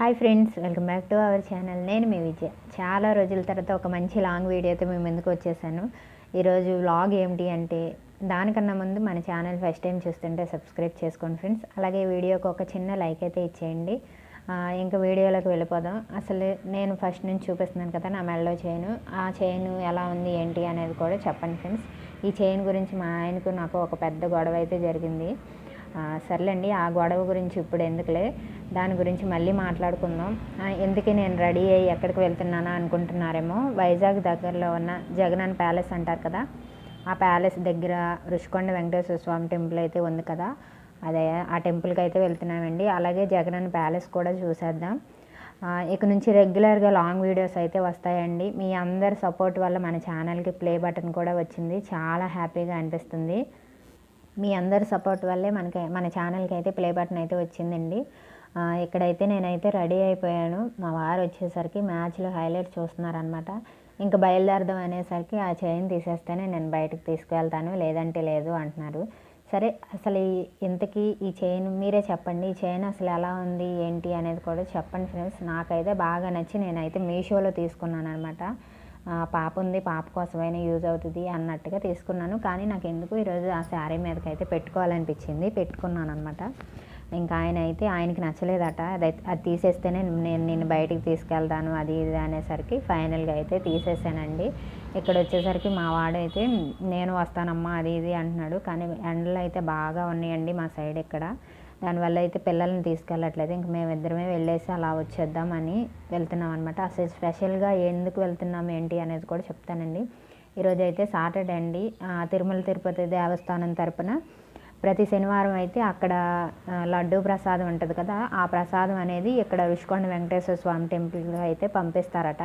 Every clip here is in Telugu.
Hi friends welcome back to our channel. నేను మీ విజయ్. చాలా రోజుల తర్వాత ఒక మంచి లాంగ్ వీడియోతో మేము ఎందుకు వచ్చేసాను. ఈరోజు వ్లాగ్ ఏమిటి అంటే దానికన్నా ముందు మన ఛానల్ ఫస్ట్ టైం చూస్తుంటే సబ్స్క్రైబ్ చేసుకోండి ఫ్రెండ్స్. అలాగే వీడియోకి ఒక చిన్న లైక్ అయితే ఇచ్చేయండి. ఇంకా వీడియోలోకి వెళ్ళిపోదాం. అసలు నేను ఫస్ట్ నుంచి చూపిస్తున్నాను కదా నా మెడలో చైన్. ఆ చైన్ ఎలా ఉంది ఏంటి అనేది కూడా చెప్పండి ఫ్రెండ్స్. ఈ చైన్ గురించి మా ఆయనకు నాకు ఒక పెద్ద గొడవ అయితే జరిగింది. సర్లేండి ఆ గొడవ గురించి ఇప్పుడు ఎందుకులే? దాని గురించి మళ్ళీ మాట్లాడుకుందాం. ఎందుకే నేను రెడీ అయ్యి ఎక్కడికి వెళ్తున్నానా అనుకుంటున్నారేమో? వైజాగ్ దగ్గరలో ఉన్న జగనన్న ప్యాలెస్ అంటారు కదా? ఆ ప్యాలెస్ దగ్గర రుషికొండ వెంకటేశ్వర స్వామి టెంపుల్ అయితే ఉంది కదా? అదే ఆ టెంపుల్కి అయితే వెళ్తున్నామండి. అలాగే జగనన్న ప్యాలెస్ కూడా చూసేద్దాం. ఇక నుంచి రెగ్యులర్గా లాంగ్ వీడియోస్ అయితే వస్తాయండి. మీ అందరి సపోర్ట్ వల్ల మన ఛానల్కి ప్లే బటన్ కూడా వచ్చింది. చాలా హ్యాపీగా అనిపిస్తుంది. మీ అందరి సపోర్ట్ వల్లే మనకి మన ఛానల్కి అయితే ప్లే బటన్ అయితే వచ్చిందండి. ఇక్కడైతే నేనైతే రెడీ అయిపోయాను. మా వారు వచ్చేసరికి మ్యాచ్లో హైలైట్ చూస్తున్నారనమాట ఇంకా బయలుదేరదాం అనేసరికి ఆ చైన్ తీసేస్తేనే నేను బయటకు తీసుకువెళ్తాను. లేదంటే లేదు అంటున్నారు. సరే అసలు ఈ ఇంతకీ ఈ చైన్ మీరే చెప్పండి. ఈ చైన్ అసలు ఎలా ఉంది? ఏంటి? అనేది కూడా చెప్పండి ఫ్రెండ్స్. నాకైతే బాగా నచ్చి నేనైతే మీషోలో తీసుకున్నాను అనమాట పాప ఉంది పాప కోసమైనా యూజ్ అవుతుంది అన్నట్టుగా తీసుకున్నాను. కానీ నాకు ఎందుకు ఈరోజు ఆ శారీ మీదకి అయితే పెట్టుకోవాలనిపించింది పెట్టుకున్నాను అనమాట ఇంకా ఆయన అయితే ఆయనకి నచ్చలేదట. అది అది తీసేస్తేనే నేను నేను బయటికి తీసుకెళ్తాను అది ఇది అనేసరికి ఫైనల్గా అయితే తీసేసానండి. ఇక్కడ వచ్చేసరికి మా వాడైతే నేను వస్తానమ్మా అది ఇది అంటున్నాడు. కానీ ఎండలు అయితే బాగా ఉన్నాయండి మా సైడ్ ఇక్కడ. దానివల్ల అయితే పిల్లల్ని తీసుకెళ్ళట్లేదు. ఇంక మేము ఇద్దరమే వెళ్ళేసి అలా వచ్చేద్దామని వెళ్తున్నాం అనమాట అసలు స్పెషల్గా ఎందుకు వెళ్తున్నాం ఏంటి అనేది కూడా చెప్తానండి. ఈరోజు అయితే సాటర్డే అండి. తిరుమల తిరుపతి దేవస్థానం తరపున ప్రతి శనివారం అయితే అక్కడ లడ్డు లడ్డూ ప్రసాదం ఉంటుంది కదా ఆ ప్రసాదం అనేది ఇక్కడ రుషికొండ వెంకటేశ్వర స్వామి టెంపుల్గా అయితే పంపిస్తారట.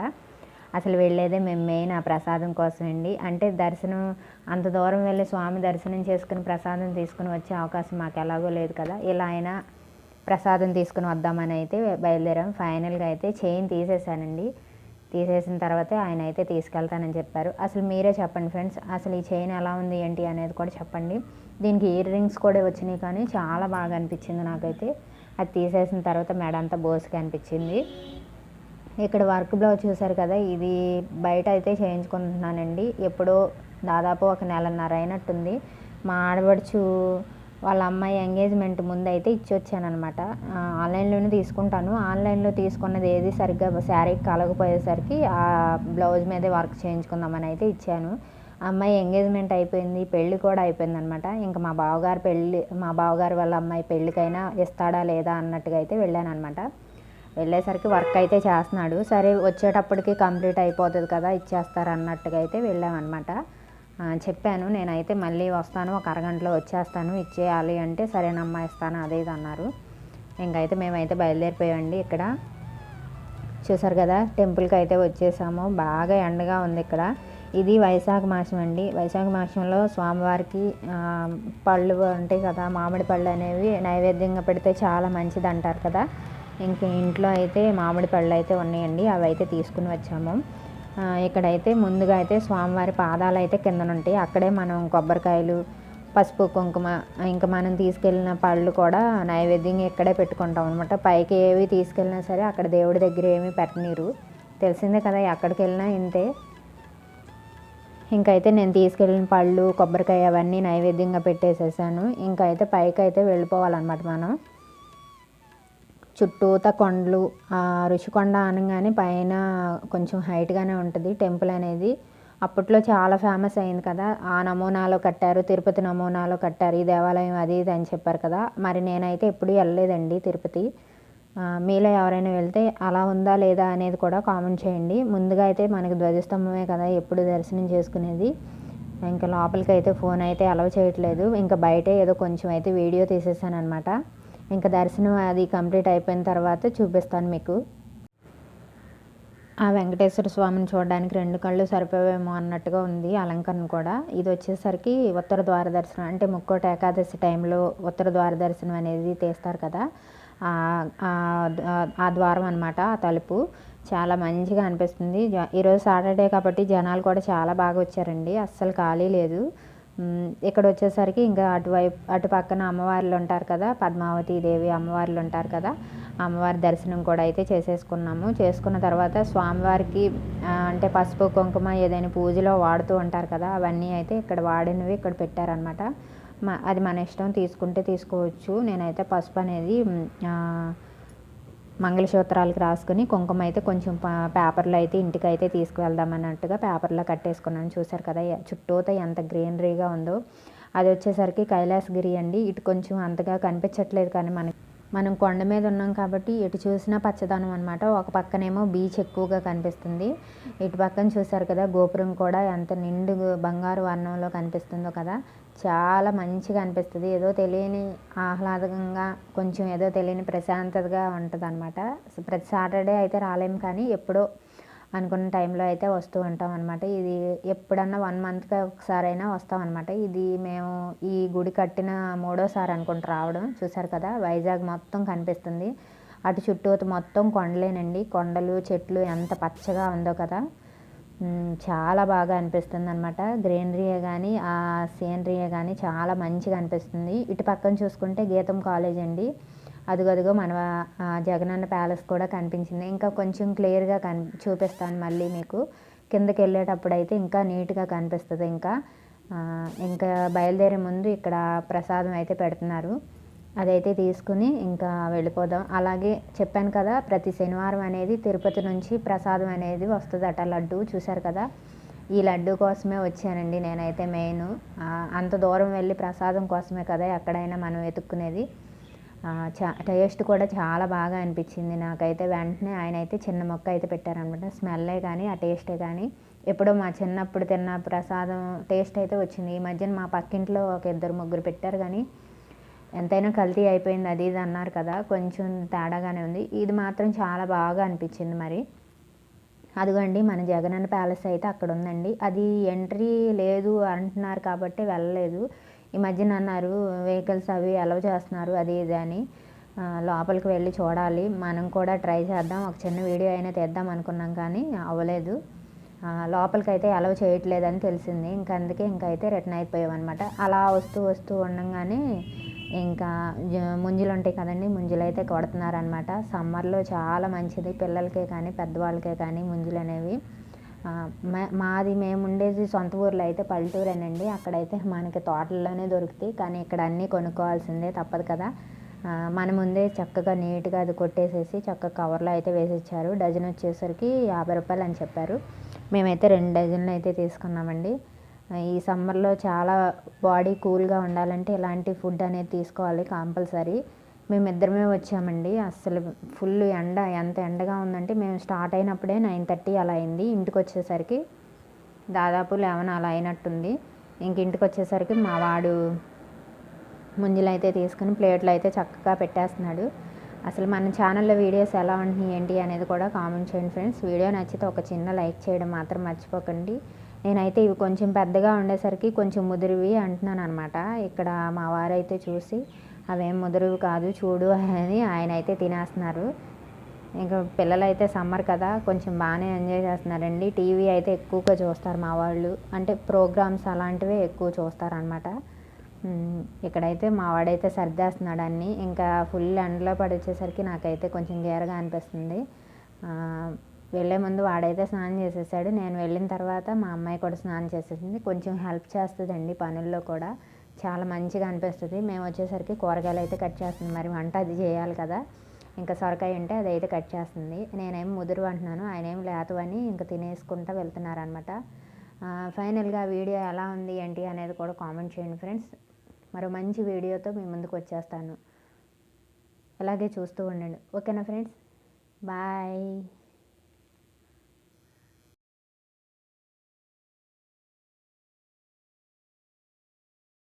అసలు వెళ్ళేదే మేము మెయిన్ ఆ ప్రసాదం కోసం అండి అంటే దర్శనం అంత దూరం వెళ్ళి స్వామి దర్శనం చేసుకుని ప్రసాదం తీసుకుని వచ్చే అవకాశం మాకు ఎలాగో లేదు కదా. ఇలా అయినా ప్రసాదం తీసుకుని వద్దామని అయితే బయలుదేరాం. ఫైనల్గా అయితే చైన్ తీసేసానండి తీసేసిన తర్వాత ఆయన అయితే తీసుకెళ్తానని చెప్పారు. అసలు మీరే చెప్పండి ఫ్రెండ్స్ అసలు ఈ చైన్ ఎలా ఉంది ఏంటి అనేది కూడా చెప్పండి. దీనికి ఇయర్ రింగ్స్ కూడా వచ్చినాయి కానీ చాలా బాగా అనిపించింది నాకైతే. అది తీసేసిన తర్వాత మెడ అంతా బోసుగా అనిపించింది. ఇక్కడ వర్క్ బ్లౌజ్ చూసారు కదా ఇది బయట అయితే చేయించుకుంటున్నానండి. ఎప్పుడో దాదాపు ఒక నెలన్నర అయినట్టుంది. మా ఆడబడుచు వాళ్ళ అమ్మాయి ఎంగేజ్మెంట్ ముందు అయితే ఇచ్చొచ్చానమాట ఆన్లైన్లోనే తీసుకుంటాను. ఆన్లైన్లో తీసుకున్నది ఏది సరిగ్గా శారీకి కలగపోయేసరికి ఆ బ్లౌజ్ మీదే వర్క్ చేయించుకుందామని అయితే ఇచ్చాను. అమ్మాయి ఎంగేజ్మెంట్ అయిపోయింది పెళ్ళి కూడా అయిపోయింది అనమాట ఇంకా మా బావగారు పెళ్ళి మా బావగారు వాళ్ళ అమ్మాయి పెళ్ళికైనా ఇస్తాడా లేదా అన్నట్టుగా అయితే వెళ్ళాను అనమాట వెళ్ళేసరికి వర్క్ అయితే చేస్తున్నాడు. సరే వచ్చేటప్పటికి కంప్లీట్ అయిపోతుంది కదా ఇచ్చేస్తారు అన్నట్టుగా అయితే వెళ్ళామన్నమాట. చెప్పాను నేనైతే మళ్ళీ వస్తాను ఒక అరగంటలో వచ్చేస్తాను ఇచ్చేయాలి అంటే సరేనమ్మా ఇస్తాను అదే ఇది అన్నారు. ఇంకైతే మేమైతే బయలుదేరిపోయామండి ఇక్కడ. చూసారు కదా టెంపుల్కి అయితే వచ్చేసాము. బాగా ఎండగా ఉంది ఇక్కడ. ఇది వైశాఖ మాసం అండి. వైశాఖ మాసంలో స్వామివారికి పళ్ళు ఉంటాయి కదా మామిడి పళ్ళు అనేవి నైవేద్యంగా పెడితే చాలా మంచిది అంటారు కదా. ఇంక ఇంట్లో అయితే మామిడి పళ్ళు అయితే ఉన్నాయండి అవి అయితే తీసుకుని వచ్చాము. ఇక్కడైతే ముందుగా అయితే స్వామివారి పాదాలు అయితే కిందన ఉంటాయి. అక్కడే మనం కొబ్బరికాయలు పసుపు కుంకుమ ఇంకా మనం తీసుకెళ్ళిన పళ్ళు కూడా నైవేద్యంగా ఇక్కడే పెట్టుకుంటాం అనమాట పైకి ఏవి తీసుకెళ్ళినా సరే అక్కడ దేవుడి దగ్గర ఏమీ పెట్టనీరు. తెలిసిందే కదా ఎక్కడికి వెళ్ళినా ఇంతే. ఇంకైతే నేను తీసుకెళ్ళిన పళ్ళు కొబ్బరికాయ అవన్నీ నైవేద్యంగా పెట్టేసేసాను. ఇంకైతే పైకి అయితే వెళ్ళిపోవాలన్నమాట మనం. చుట్టూత కొండలు ఆ రుషికొండ అనగానే పైన కొంచెం హైట్గానే ఉంటుంది టెంపుల్ అనేది. అప్పట్లో చాలా ఫేమస్ అయింది కదా ఆ నమూనాలో కట్టారు తిరుపతి నమూనాలో కట్టారు ఈ దేవాలయం అది ఇది అని చెప్పారు కదా. మరి నేనైతే ఎప్పుడూ వెళ్ళలేదండి తిరుపతి. మీలో ఎవరైనా వెళ్తే అలా ఉందా లేదా అనేది కూడా కామెంట్ చేయండి. ముందుగా అయితే మనకి ధ్వజస్తంభమే కదా ఎప్పుడు దర్శనం చేసుకునేది. ఇంకా లోపలికి అయితే ఫోన్ అయితే అలవ చేయట్లేదు. ఇంకా బయటే ఏదో కొంచెం అయితే వీడియో తీసేసాను అనమాట ఇంకా దర్శనం అది కంప్లీట్ అయిపోయిన తర్వాత చూపిస్తాను మీకు. ఆ వెంకటేశ్వర స్వామిని చూడడానికి రెండు కళ్ళు సరిపోవేమో అన్నట్టుగా ఉంది అలంకరణ కూడా. ఇది వచ్చేసరికి ఉత్తర ద్వార దర్శనం. అంటే ముక్కోట ఏకాదశి టైంలో ఉత్తర ద్వార దర్శనం అనేది తీస్తారు కదా. ఆ- ద్వారం అనమాట ఆ తలుపు. చాలా మంచిగా అనిపిస్తుంది. జ- ఈరోజు సాటర్డే కాబట్టి జనాలు కూడా చాలా బాగా వచ్చారండి. అస్సలు ఖాళీ లేదు. ఇక్కడ వచ్చేసరికి ఇంకా అటువైపు అటు పక్కన అమ్మవార్లు ఉంటారు కదా పద్మావతి దేవి అమ్మవార్లు ఉంటారు కదా అమ్మవారి దర్శనం కూడా అయితే చేసేసుకున్నాము. చేసుకున్న తర్వాత స్వామివారికి అంటే పసుపు కుంకుమ ఏదైనా పూజలో వాడుతూ ఉంటారు కదా అవన్నీ అయితే ఇక్కడ వాడినవి ఇక్కడ పెట్టారనమాట మ- అది మన ఇష్టం తీసుకుంటే తీసుకోవచ్చు. నేనైతే పసుపు అనేది మంగళసూత్రాలకి రాసుకుని కుంకుమ అయితే కొంచెం పేపర్లో అయితే ఇంటికి అయితే తీసుకువెళ్దాం అన్నట్టుగా పేపర్లో కట్టేసుకున్నాను. చూసారు కదా చుట్టూతో ఎంత గ్రీనరీగా ఉందో. అది వచ్చేసరికి కైలాసగిరి అండి. ఇటు కొంచెం అంతగా కనిపించట్లేదు కానీ మనకి మనం కొండ మీద ఉన్నాం కాబట్టి ఎటు చూసినా పచ్చదనం అనమాట ఒక పక్కనేమో బీచ్ ఎక్కువగా కనిపిస్తుంది. ఇటు పక్కన చూసారు కదా గోపురం కూడా ఎంత నిండు బంగారు వర్ణంలో కనిపిస్తుందో కదా. చాలా మంచిగా అనిపిస్తుంది. ఏదో తెలియని ఆహ్లాదకంగా కొంచెం ఏదో తెలియని ప్రశాంతతగా ఉంటుంది అనమాట ప్రతి సాటర్డే అయితే రాలేము కానీ ఎప్పుడో అనుకున్న టైంలో అయితే వస్తూ ఉంటాం అనమాట ఇది ఎప్పుడన్నా వన్ మంత్కి ఒకసారి అయినా వస్తాం అనమాట ఇది మేము ఈ గుడి కట్టిన మూడోసారి అనుకుంటూ రావడం. చూసారు కదా వైజాగ్ మొత్తం కనిపిస్తుంది. అటు చుట్టూ మొత్తం కొండలేనండి. కొండలు చెట్లు ఎంత పచ్చగా ఉందో కదా. చాలా బాగా అనిపిస్తుంది అనమాట గ్రీనరీయే కానీ ఆ సీనరీయే కానీ చాలా మంచిగా అనిపిస్తుంది. ఇటు పక్కన చూసుకుంటే గీతం కాలేజ్ అండి. అదిగదిగో మన జగనన్న ప్యాలెస్ కూడా కనిపించింది. ఇంకా కొంచెం క్లియర్గా కని చూపిస్తాను మళ్ళీ మీకు. కిందకి వెళ్ళేటప్పుడు అయితే ఇంకా నీట్గా కనిపిస్తుంది ఇంకా. ఇంకా బయలుదేరే ముందు ఇక్కడ ప్రసాదం అయితే పెడుతున్నారు. అదైతే తీసుకుని ఇంకా వెళ్ళిపోదాం. అలాగే చెప్పాను కదా ప్రతి శనివారం అనేది తిరుపతి నుంచి ప్రసాదం అనేది వస్తుందట లడ్డు. చూశారు కదా ఈ లడ్డు కోసమే వచ్చానండి నేనైతే మెయిన్. అంత దూరం వెళ్ళి ప్రసాదం కోసమే కదా ఎక్కడైనా మనం వెతుక్కునేది. చా టేస్ట్ కూడా చాలా బాగా అనిపించింది నాకైతే. వెంటనే ఆయన అయితే చిన్న మొక్క అయితే పెట్టారనమాట. స్మెల్లే కానీ ఆ టేస్టే కానీ ఎప్పుడో మా చిన్నప్పుడు తిన్న ప్రసాదం టేస్ట్ అయితే వచ్చింది. ఈ మధ్యన మా పక్కింట్లో ఒక ఇద్దరు ముగ్గురు పెట్టారు కానీ ఎంతైనా కల్తీ అయిపోయింది అది ఇది అన్నారు కదా కొంచెం తేడాగానే ఉంది. ఇది మాత్రం చాలా బాగా అనిపించింది మరి. అదిగోండి మన జగనన్న ప్యాలెస్ అయితే అక్కడ ఉందండి. అది ఎంట్రీ లేదు అంటున్నారు కాబట్టి వెళ్ళలేదు. ఈ మధ్యన అన్నారు వెహికల్స్ అవి అలవ్ చేస్తున్నారు అది ఇది అని. లోపలికి వెళ్ళి చూడాలి. మనం కూడా ట్రై చేద్దాం. ఒక చిన్న వీడియో అయినా తీద్దాం అనుకున్నాం కానీ అవ్వలేదు. లోపలికి అయితే అలవ్ చేయట్లేదని తెలిసింది. ఇంకా అందుకే ఇంకా అయితే రిటర్న్ అయిపోయామన్నమాట అనమాట అలా వస్తూ వస్తూ ఉండగానే ఇంకా ముంజులు ఉంటాయి కదండి ముంజులు అయితే కొడుతున్నారనమాట సమ్మర్లో చాలా మంచిది. పిల్లలకే కానీ పెద్దవాళ్ళకే కానీ ముంజులు అనేవి. మాది మేము ఉండేది సొంత ఊర్లో అయితే పల్లెటూరేనండి. అక్కడైతే మనకి తోటల్లోనే దొరుకుతాయి. కానీ ఇక్కడ అన్నీ కొనుక్కోవాల్సిందే తప్పదు కదా. మన ముందే చక్కగా నీట్గా అది కొట్టేసేసి చక్కగా కవర్లో అయితే వేసిచ్చారు. డజన్ వచ్చేసరికి యాభై రూపాయలు అని చెప్పారు. మేమైతే రెండు డజన్లు అయితే తీసుకున్నామండి. ఈ సమ్మర్లో చాలా బాడీ కూల్గా ఉండాలంటే ఇలాంటి ఫుడ్ అనేది తీసుకోవాలి కంపల్సరీ. మేమిద్దరమే వచ్చామండి. అస్సలు ఫుల్ ఎండ ఎంత ఎండగా ఉందంటే మేము స్టార్ట్ అయినప్పుడే నైన్ థర్టీ అలా అయింది. ఇంటికి వచ్చేసరికి దాదాపు లెవెన్ అలా అయినట్టుంది. ఇంక ఇంటికి వచ్చేసరికి మా వాడు ముంజులు అయితే తీసుకుని ప్లేట్లు అయితే చక్కగా పెట్టేస్తున్నాడు. అసలు మన ఛానల్లో వీడియోస్ ఎలా ఉంటున్నాయి ఏంటి అనేది కూడా కామెంట్ చేయండి ఫ్రెండ్స్. వీడియో నచ్చితే ఒక చిన్న లైక్ చేయడం మాత్రం మర్చిపోకండి. నేనైతే ఇవి కొంచెం పెద్దగా ఉండేసరికి కొంచెం ముదిరివి అంటున్నాను అనమాట ఇక్కడ మా వారైతే చూసి అవేం ముదురువు కాదు చూడు అని ఆయన అయితే తినేస్తున్నారు. ఇంకా పిల్లలు అయితే సమ్మర్ కదా కొంచెం బాగానే ఎంజాయ్ చేస్తున్నారండి. టీవీ అయితే ఎక్కువగా చూస్తారు మా వాళ్ళు. అంటే ప్రోగ్రామ్స్ అలాంటివే ఎక్కువ చూస్తారనమాట. ఇక్కడైతే మా వాడైతే సర్దేస్తున్నాడు అన్నీ. ఇంకా ఫుల్ ఎండలో పడి వచ్చేసరికి నాకైతే కొంచెం గేరగా అనిపిస్తుంది. వెళ్ళే ముందు వాడైతే స్నానం చేసేసాడు. నేను వెళ్ళిన తర్వాత మా అమ్మాయి కూడా స్నానం చేసేసింది. కొంచెం హెల్ప్ చేస్తుందండి పనుల్లో కూడా. చాలా మంచిగా అనిపిస్తుంది. మేము వచ్చేసరికి కూరగాయలు అయితే కట్ చేస్తుంది. మరి వంట అది చేయాలి కదా. ఇంకా సొరకాయ ఉంటే అది అయితే కట్ చేస్తుంది. నేనేం ముదురు అంటున్నాను. ఆయన ఏం లేతవని ఇంకా తినేసుకుంటూ వెళ్తున్నారనమాట ఫైనల్గా వీడియో ఎలా ఉంది ఏంటి అనేది కూడా కామెంట్ చేయండి ఫ్రెండ్స్. మరో మంచి వీడియోతో మీ ముందుకు వచ్చేస్తాను. అలాగే చూస్తూ ఉండండి. ఓకేనా ఫ్రెండ్స్? బాయ్.